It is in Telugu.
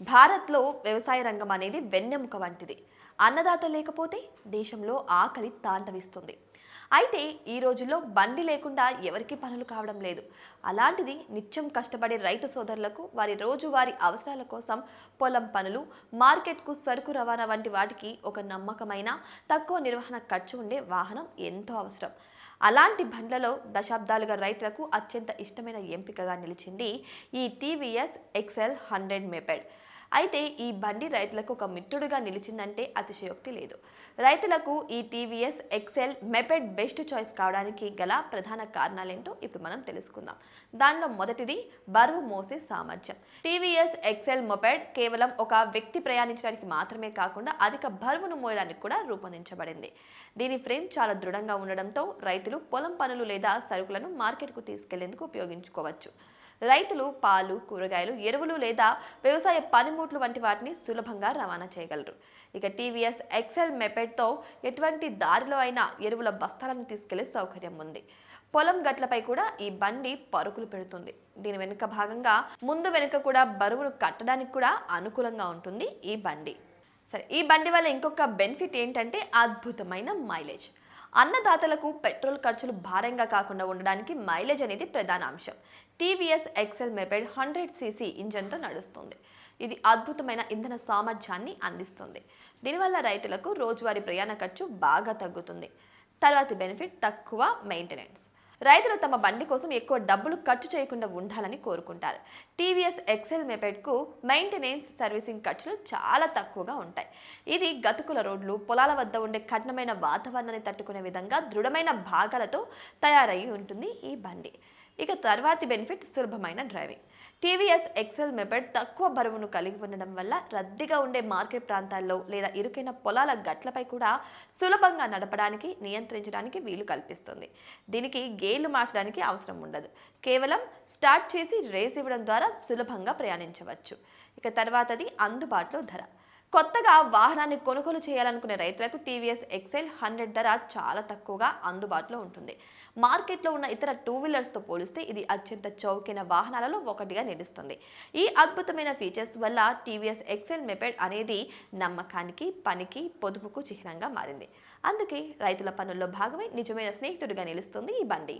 భారత్లో వ్యవసాయ రంగం అనేది వెన్నెముక వంటిది. అన్నదాత లేకపోతే దేశంలో ఆకలి తాండవిస్తుంది. అయితే ఈ రోజుల్లో బండి లేకుండా ఎవరికి పనులు కావడం లేదు. అలాంటిది నిత్యం కష్టపడే రైతు సోదరులకు వారి రోజువారి అవసరాల కోసం పొలం పనులు మార్కెట్కు సరుకు రవాణా వంటి వాటికి ఒక నమ్మకమైన తక్కువ నిర్వహణ ఖర్చు ఉండే వాహనం ఎంతో అవసరం. అలాంటి బండ్లలో దశాబ్దాలుగా రైతులకు అత్యంత ఇష్టమైన ఎంపికగా నిలిచింది ఈ టీవీఎస్ ఎక్సెల్ హండ్రెడ్ మెపెడ్. అయితే ఈ బండి రైతులకు ఒక మిత్రుడుగా నిలిచిందంటే అతిశయోక్తి లేదు. రైతులకు ఈ TVS Excel moped best choice కావడానికి గల ప్రధాన కారణాలేంటో ఇప్పుడు మనం తెలుసుకుందాం. దానిలో మొదటిది బరువు మోసే సామర్థ్యం. టీవీఎస్ ఎక్సెల్ మొపెడ్ కేవలం ఒక వ్యక్తి ప్రయాణించడానికి మాత్రమే కాకుండా అధిక బరువును మోయడానికి కూడా రూపొందించబడింది. దీని ఫ్రేమ్ చాలా దృఢంగా ఉండడంతో రైతులు పొలం పనులు లేదా సరుకులను మార్కెట్కు తీసుకెళ్ళేందుకు ఉపయోగించుకోవచ్చు. రైతులు పాలు కూరగాయలు ఎరువులు లేదా వ్యవసాయ పనిముట్లు వంటి వాటిని సులభంగా రవాణా చేయగలరు. ఇక టీవీఎస్ ఎక్సెల్ మెపెడ్తో ఎటువంటి దారిలో అయినా ఎరువుల బస్తాలను తీసుకెళ్ళే సౌకర్యం ఉంది. పొలం గట్లపై కూడా ఈ బండి పరుకులు పెడుతుంది. దీని వెనుక భాగంగా ముందు వెనుక కూడా బరువును కట్టడానికి కూడా అనుకూలంగా ఉంటుంది ఈ బండి. సరే ఈ బండి వల్ల ఇంకొక బెనిఫిట్ ఏంటంటే అద్భుతమైన మైలేజ్. అన్నదాతలకు పెట్రోల్ ఖర్చులు భారంగా కాకుండా ఉండడానికి మైలేజ్ అనేది ప్రధాన అంశం. TVS Excel moped hundred CC ఇంజన్తో నడుస్తుంది. ఇది అద్భుతమైన ఇంధన సామర్థ్యాన్ని అందిస్తుంది. దీనివల్ల రైతులకు రోజువారీ ప్రయాణ ఖర్చు బాగా తగ్గుతుంది. తర్వాతి బెనిఫిట్ తక్కువ మెయింటెనెన్స్. రైతులు తమ బండి కోసం ఎక్కువ డబ్బులు ఖర్చు చేయకుండా ఉండాలని కోరుకుంటారు. టీవీఎస్ ఎక్సెల్ మెపెడ్కు మెయింటెనెన్స్ సర్వీసింగ్ ఖర్చులు చాలా తక్కువగా ఉంటాయి. ఇది గతుకుల రోడ్లు పొలాల వద్ద ఉండే కఠినమైన వాతావరణాన్ని తట్టుకునే విధంగా దృఢమైన భాగాలతో తయారై ఉంటుంది ఈ బండి. ఇక తర్వాతి బెనిఫిట్ సులభమైన డ్రైవింగ్. టీవీఎస్ ఎక్సెల్ మెపెడ్ తక్కువ బరువును కలిగి ఉండడం వల్ల రద్దీగా ఉండే మార్కెట్ ప్రాంతాల్లో లేదా ఇరుకైన పొలాల గట్లపై కూడా సులభంగా నడపడానికి నియంత్రించడానికి వీలు కల్పిస్తుంది. దీనికి గేర్లు మార్చడానికి అవసరం ఉండదు. కేవలం స్టార్ట్ చేసి రేస్ ఇవ్వడం ద్వారా సులభంగా ప్రయాణించవచ్చు. ఇక తర్వాతది అందుబాటులో ధర. కొత్తగా వాహనాన్ని కొనుగోలు చేయాలనుకునే రైతులకు టీవీఎస్ ఎక్సెల్ హండ్రెడ్ ధర చాలా తక్కువగా అందుబాటులో ఉంటుంది. మార్కెట్లో ఉన్న ఇతర టూ వీలర్స్తో పోలిస్తే ఇది అత్యంత చౌకైన వాహనాలలో ఒకటిగా నిలుస్తుంది. ఈ అద్భుతమైన ఫీచర్స్ వల్ల టీవీఎస్ ఎక్సెల్ మెపెడ్ అనేది నమ్మకానికి పనికి పొదుపుకు చిహ్నంగా మారింది. అందుకే రైతుల పనుల్లో భాగమే నిజమైన స్నేహితుడిగా నిలుస్తుంది ఈ బండి.